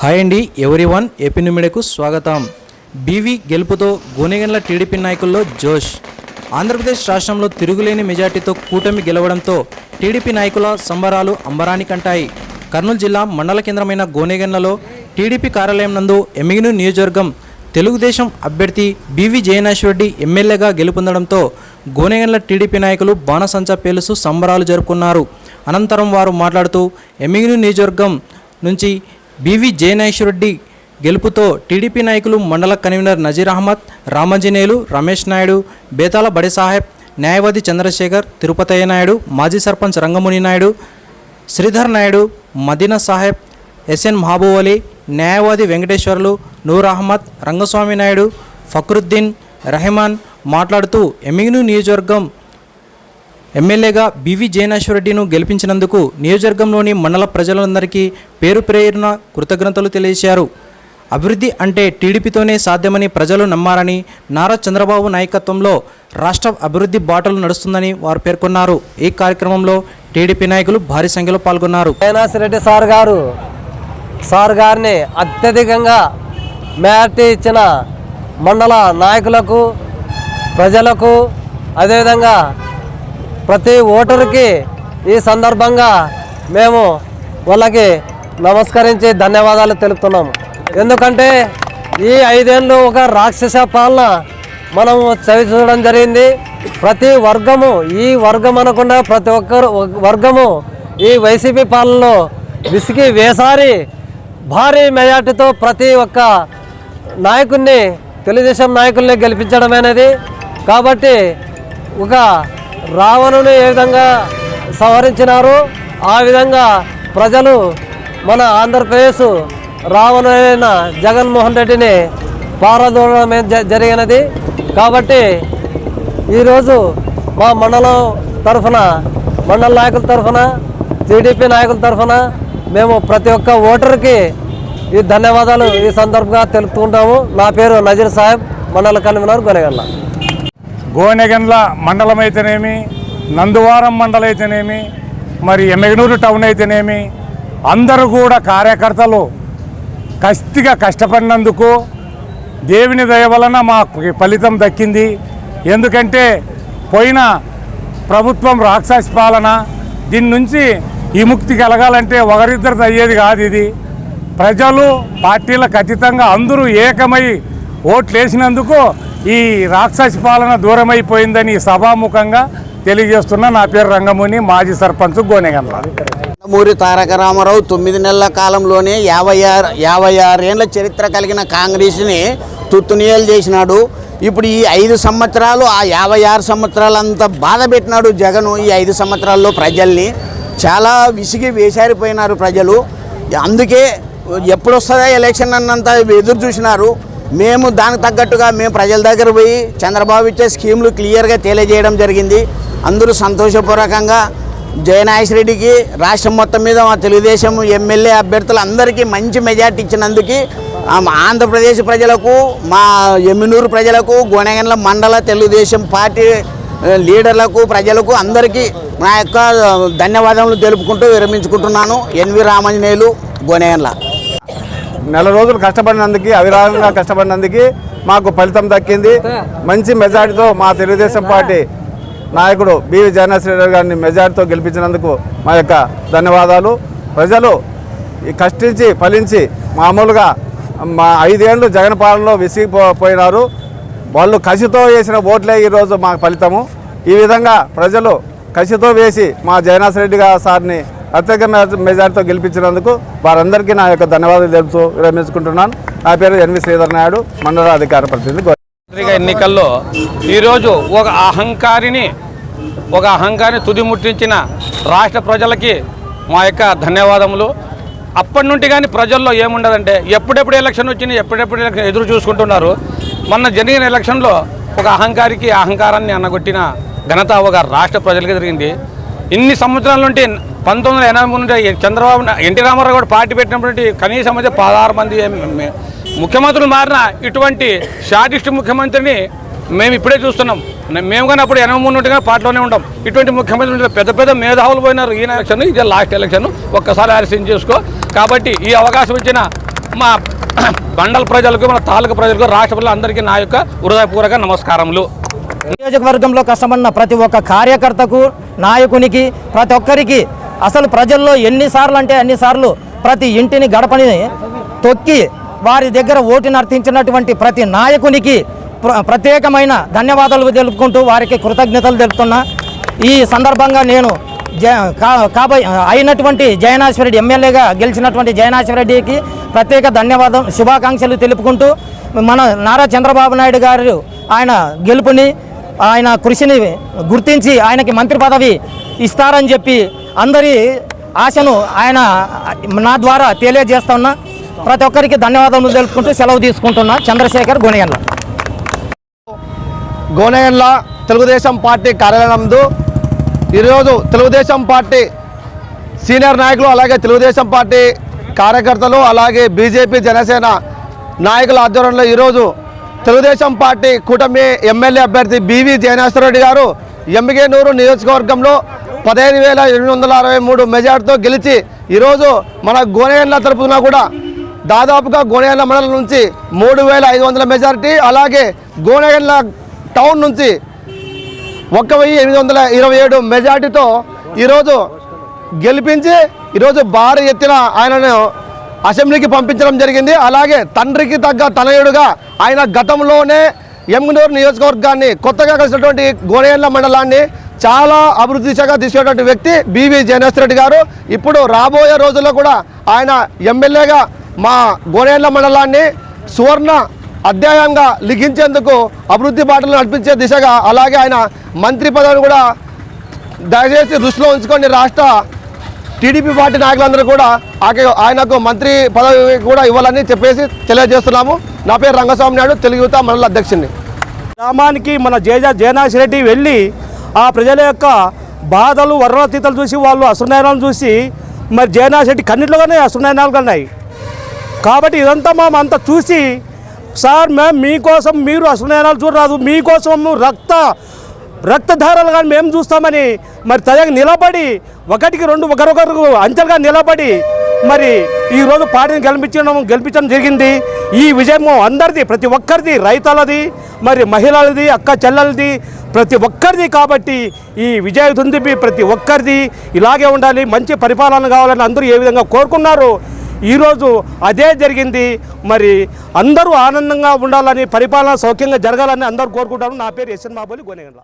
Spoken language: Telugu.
హాయ్ అండి ఎవరి వన్ ఎపినిమిడకు స్వాగతం. బీవీ గెలుపుతో గోనెగండ్ల టీడీపీ నాయకుల్లో జోష్. ఆంధ్రప్రదేశ్ రాష్ట్రంలో తిరుగులేని మెజార్టీతో కూటమి గెలవడంతో టీడీపీ నాయకుల సంబరాలు అంబరానికంటాయి కర్నూలు జిల్లా మండల కేంద్రమైన గోనెగండ్లలో టీడీపీ కార్యాలయం నందు ఎమిగిను నియోజకవర్గం తెలుగుదేశం అభ్యర్థి బీవీ జయనాశ్వరెడ్డి ఎమ్మెల్యేగా గెలుపొందడంతో గోనెగండ్ల టీడీపీ నాయకులు బాణసంచా పేలుసు సంబరాలు జరుపుకున్నారు. అనంతరం వారు మాట్లాడుతూ ఎమ్మిగిని నియోజకవర్గం నుంచి బీవీ జయనాశ్వరెడ్డి గెలుపుతో టీడీపీ నాయకులు మండల కన్వీనర్ నజీర్ అహ్మద్ రామంజనేయులు రమేష్ నాయుడు బేతాల బడి సాహెబ్ న్యాయవాది చంద్రశేఖర్ తిరుపతయ్య నాయుడు మాజీ సర్పంచ్ రంగముని నాయుడు శ్రీధర్ నాయుడు మదీనా సాహెబ్ ఎస్ఎన్ మహబూబ్ అలీ న్యాయవాది వెంకటేశ్వర్లు నూర్ అహ్మద్ రంగస్వామి నాయుడు ఫక్రుద్దీన్ రెహమాన్ మాట్లాడుతూ ఎమిగ్ను నియోజకవర్గం ఎమ్మెల్యేగా బివి జయనాశ్వరరెడ్డిను గెలిపించినందుకు నియోజకవర్గంలోని మండల ప్రజలందరికీ పేరు ప్రేరణ కృతజ్ఞతలు తెలియజేశారు. అభివృద్ధి అంటే టీడీపీతోనే సాధ్యమని ప్రజలు నమ్మారని నారా చంద్రబాబు నాయకత్వంలో రాష్ట్ర అభివృద్ధి బాటలు నడుస్తుందని వారు పేర్కొన్నారు. ఈ కార్యక్రమంలో టీడీపీ నాయకులు భారీ సంఖ్యలో పాల్గొన్నారు. రెడ్డి సార్ గారు సార్ గారిని అత్యధికంగా మేటీ ఇచ్చిన మండల నాయకులకు ప్రజలకు అదేవిధంగా ప్రతి ఓటరుకి ఈ సందర్భంగా మేము వాళ్ళకి నమస్కరించి ధన్యవాదాలు తెలుపుతున్నాము. ఎందుకంటే ఈ ఐదేళ్ళు ఒక రాక్షస పాలన మనము చవి చూడడం జరిగింది. ప్రతి వర్గము ఈ వర్గం అనకుండా ప్రతి ఒక్కరు వర్గము ఈ వైసీపీ పాలనలో విసిగి వేసారి భారీ మెజార్టీతో ప్రతి ఒక్క నాయకుడిని తెలుగుదేశం నాయకుల్ని గెలిపించడం అనేది కాబట్టి ఒక రావణుని ఏ విధంగా సవరించినారు ఆ విధంగా ప్రజలు మన ఆంధ్రప్రదేశ్ రావణుడైన జగన్మోహన్ రెడ్డిని పారదోడడం జ- జరిగినది. కాబట్టి ఈరోజు మా మండలం తరఫున మండల నాయకుల తరఫున టీడీపీ నాయకుల తరఫున మేము ప్రతి ఒక్క ఓటర్కి ఈ ధన్యవాదాలు ఈ సందర్భంగా తెలుపుతుంటాము. నా పేరు నజీర్ సాహెబ్ మండల కన్వీనర్ గోనెగండ్ల. గోనెగండ్ల మండలం అయితేనేమి నందువారం మండలం అయితేనేమి మరి ఎమ్మెగనూరు టౌన్ అయితేనేమి అందరూ కూడా కార్యకర్తలు కస్తిగా కష్టపడినందుకు దేవుని దయ వలన మాకు ఫలితం దక్కింది. ఎందుకంటే పోయిన ప్రభుత్వం రాక్షస పాలన దీని నుంచి విముక్తి కలగాలంటే ఒకరిద్దరిది అయ్యేది కాదు ఇది. ప్రజలు పార్టీలకు అతీతంగా అందరూ ఏకమై ఓట్లు వేసినందుకు ఈ రాక్షసి పాలన దూరమైపోయిందని సభాముఖంగా తెలియజేస్తున్నా నా పేరు రంగముని మాజీ సర్పంచ్ గోనెగండ్ల. మూరి తారక రామారావు తొమ్మిది నెలల కాలంలోనే యాభై ఆరు యాభై ఆరేళ్ళ చరిత్ర కలిగిన కాంగ్రెస్ని తుత్తునియలు చేసినాడు. ఇప్పుడు ఈ ఐదు సంవత్సరాలు ఆ యాభై ఆరు సంవత్సరాలు అంత బాధ పెట్టినాడు జగను ఈ ఐదు సంవత్సరాల్లో ప్రజల్ని. చాలా విసిగి వేసారిపోయినారు ప్రజలు. అందుకే ఎప్పుడు వస్తుందా ఎలక్షన్ అన్నంత ఎదురు చూసినారు. మేము దానికి తగ్గట్టుగా మేము ప్రజల దగ్గర పోయి చంద్రబాబు ఇచ్చే స్కీములు క్లియర్గా తెలియజేయడం జరిగింది. అందరూ సంతోషపూర్వకంగా జయనాయస్ రెడ్డికి రాష్ట్రం మొత్తం మీద మా తెలుగుదేశం ఎమ్మెల్యే అభ్యర్థులు అందరికీ మంచి మెజార్టీ ఇచ్చినందుకు మా ఆంధ్రప్రదేశ్ ప్రజలకు మా ఎమ్మినూరు ప్రజలకు గోనెగండ్ల మండల తెలుగుదేశం పార్టీ లీడర్లకు ప్రజలకు అందరికీ నా యొక్క ధన్యవాదములు తెలుపుకుంటూ విరమించుకుంటున్నాను. ఎన్వి రామంజనేయులు గోనెగండ్ల. నెల రోజులు కష్టపడినందుకు అవిరాగంగా కష్టపడినందుకు మాకు ఫలితం దక్కింది. మంచి మెజార్టీతో మా తెలుగుదేశం పార్టీ నాయకుడు బివి జగన్నాథ్ గారిని మెజార్టీతో గెలిపించినందుకు మా యొక్క ధన్యవాదాలు. ప్రజలు ఈ కష్టించి ఫలించి మామూలుగా మా ఐదేళ్ళు జగన్ పాలనలో విసిగిపోయినారు. వాళ్ళు కసితో వేసిన ఓట్లే ఈరోజు మా ఫలితము. ఈ విధంగా ప్రజలు కసితో వేసి మా జగన్నాథ్ రెడ్డి గారు సార్ని అత్యధిక మెజార్టీతో గెలిపించినందుకు వారందరికీ నా యొక్క ధన్యవాదాలు తెలుపుతూ విరమించుకుంటున్నాను. నా పేరు ఎన్వి శ్రీధర్ నాయుడు మండల అధికార ప్రతినిధి ఎన్నికల్లో ఈరోజు ఒక అహంకారిని ఒక అహంకారిని తుది ముట్టించిన రాష్ట్ర ప్రజలకి మా యొక్క ధన్యవాదములు. అప్పటి నుండి కానీ ప్రజల్లో ఏముండదంటే ఎప్పుడెప్పుడు ఎలక్షన్ వచ్చింది ఎప్పుడెప్పుడు ఎలక్షన్ ఎదురు చూసుకుంటున్నారు. మొన్న జరిగిన ఎలక్షన్లో ఒక అహంకారికి అహంకారాన్ని అన్నగొట్టిన ఘనత ఒక రాష్ట్ర ప్రజలకి జరిగింది. ఇన్ని సంవత్సరాల నుండి పంతొమ్మిది వందల ఎనభై నుండి చంద్రబాబు ఎన్టీ రామారావు కూడా పార్టీ పెట్టినప్పుడు కనీసం అయితే పదహారు మంది ముఖ్యమంత్రులు మారిన ఇటువంటి షార్టిస్ట్ ముఖ్యమంత్రిని మేము ఇప్పుడే చూస్తున్నాం. మేము కానీ అప్పుడు ఎనభై మూడు నుండిగా పార్టీలోనే ఉంటాం ఇటువంటి ముఖ్యమంత్రి పెద్ద పెద్ద మేధావులు పోయినారు. ఈ ఎలక్షన్ ఇదే లాస్ట్ ఎలక్షన్. ఒక్కసారి ఆలస్యం చేసుకో. కాబట్టి ఈ అవకాశం ఇచ్చిన మా మండల ప్రజలకు మన తాలూకా ప్రజలకు రాష్ట్ర ప్రజలందరికీ నా యొక్క హృదయపూర్వక నమస్కారములు. నియోజకవర్గంలో కష్టపడిన ప్రతి ఒక్క కార్యకర్తకు నాయకునికి ప్రతి ఒక్కరికి అసలు ప్రజల్లో ఎన్నిసార్లు అంటే అన్నిసార్లు ప్రతి ఇంటిని గడపని తొక్కి వారి దగ్గర ఓటుని అర్థించినటువంటి ప్రతి నాయకునికి ప్ర- ప్రత్యేకమైన ధన్యవాదాలు తెలుపుకుంటూ వారికి కృతజ్ఞతలు తెలుపుతున్నా. ఈ సందర్భంగా నేను జ కా- కాబోయే అయినటువంటి జయనాశ్వరెడ్డి ఎమ్మెల్యేగా గెలిచినటువంటి జయనాశ్వరెడ్డికి ప్రత్యేక ధన్యవాదం శుభాకాంక్షలు తెలుపుకుంటూ మన నారా చంద్రబాబు నాయుడు గారు ఆయన గెలుపుని ఆయన కృషిని గుర్తించి ఆయనకి మంత్రి పదవి ఇస్తారని చెప్పి అందరి ఆశను ఆయన నా ద్వారా తెలియజేస్తున్నా ప్రతి ఒక్కరికి ధన్యవాదములు తెలుపుకుంటూ సెలవు తీసుకుంటున్నా. చంద్రశేఖర్ గుణయన్న గోనెయన్ల తెలుగుదేశం పార్టీ కార్యాలయంలో ఈరోజు తెలుగుదేశం పార్టీ సీనియర్ నాయకులు అలాగే తెలుగుదేశం పార్టీ కార్యకర్తలు అలాగే బీజేపీ జనసేన నాయకుల ఆధ్వర్యంలో ఈరోజు తెలుగుదేశం పార్టీ కూటమి ఎమ్మెల్యే అభ్యర్థి బీవీ జయనేశ్వరరెడ్డి గారు ఎమ్మిగేనూరు నియోజకవర్గంలో పదహైదు వేల ఎనిమిది వందల అరవై మూడు మెజార్టీతో గెలిచి ఈరోజు మన గోనెగండ్ల తరపున కూడా దాదాపుగా గోనెగండ్ల మండలం నుంచి మూడు వేల ఐదు వందల మెజారిటీ అలాగే గోనెగండ్ల టౌన్ నుంచి ఒక్క వెయ్యి ఎనిమిది వందల ఇరవై ఏడు మెజార్టీతో ఈరోజు గెలిపించి ఈరోజు భారీ ఎత్తున ఆయనను అసెంబ్లీకి పంపించడం జరిగింది. అలాగే తండ్రికి తగ్గ తనయుడుగా ఆయన గతంలోనే ఎమ్గనూరు నియోజకవర్గాన్ని కొత్తగా కలిసినటువంటి గోనేళ్ళ మండలాన్ని చాలా అభివృద్ధి దిశగా తీసుకున్నటువంటి వ్యక్తి బీవీ జయనేశ్వర రెడ్డి గారు. ఇప్పుడు రాబోయే రోజుల్లో కూడా ఆయన ఎమ్మెల్యేగా మా గోనేళ్ళ మండలాన్ని సువర్ణ అధ్యాయంగా లిఖించేందుకు అభివృద్ధి బాటలు నడిపించే దిశగా అలాగే ఆయన మంత్రి పదవిని కూడా దయచేసి దృష్టిలో ఉంచుకొని రాష్ట్ర టీడీపీ పార్టీ నాయకులందరూ కూడా ఆకే- ఆయనకు మంత్రి పదవి కూడా ఇవ్వాలని చెప్పేసి తెలియజేస్తున్నాము. నా పేరు రంగస్వామి నాయుడు తెలుగు యువత మండల అధ్యక్షుడిని గ్రామానికి మన జేజా జయనాథ్ రెడ్డి వెళ్ళి ఆ ప్రజల యొక్క బాధలు వర్ణతీతలు చూసి వాళ్ళు అసునయనాలు చూసి మరి జయనాథ్ రెడ్డి కన్నిట్లోనే అసునయనాలు ఉన్నాయి కాబట్టి ఇదంతా మేము అంతా చూసి సార్ మేము మీకోసం మీరు అసునయనాలు చూడరాదు. మీకోసం రక్త రక్తధారాలు కానీ మేము చూస్తామని మరి తనకి నిలబడి ఒకటికి రెండు ఒకరొకరు అంచెలుగా నిలబడి మరి ఈరోజు పార్టీని గెలిపించడం గెలిపించడం జరిగింది. ఈ విజయము అందరిది ప్రతి ఒక్కరిది రైతులది మరి మహిళలది అక్క చెల్లెలది ప్రతి ఒక్కరిది కాబట్టి ఈ విజయ దుందిపి ప్రతి ఒక్కరిది ఇలాగే ఉండాలి మంచి పరిపాలన కావాలని అందరూ ఏ విధంగా కోరుకున్నారు ఈరోజు అదే జరిగింది. మరి అందరూ ఆనందంగా ఉండాలని పరిపాలన సౌఖ్యంగా జరగాలని అందరూ కోరుకుంటారు నా పేరు యశ్వన్ మాబోలి గోనెగండ్ల.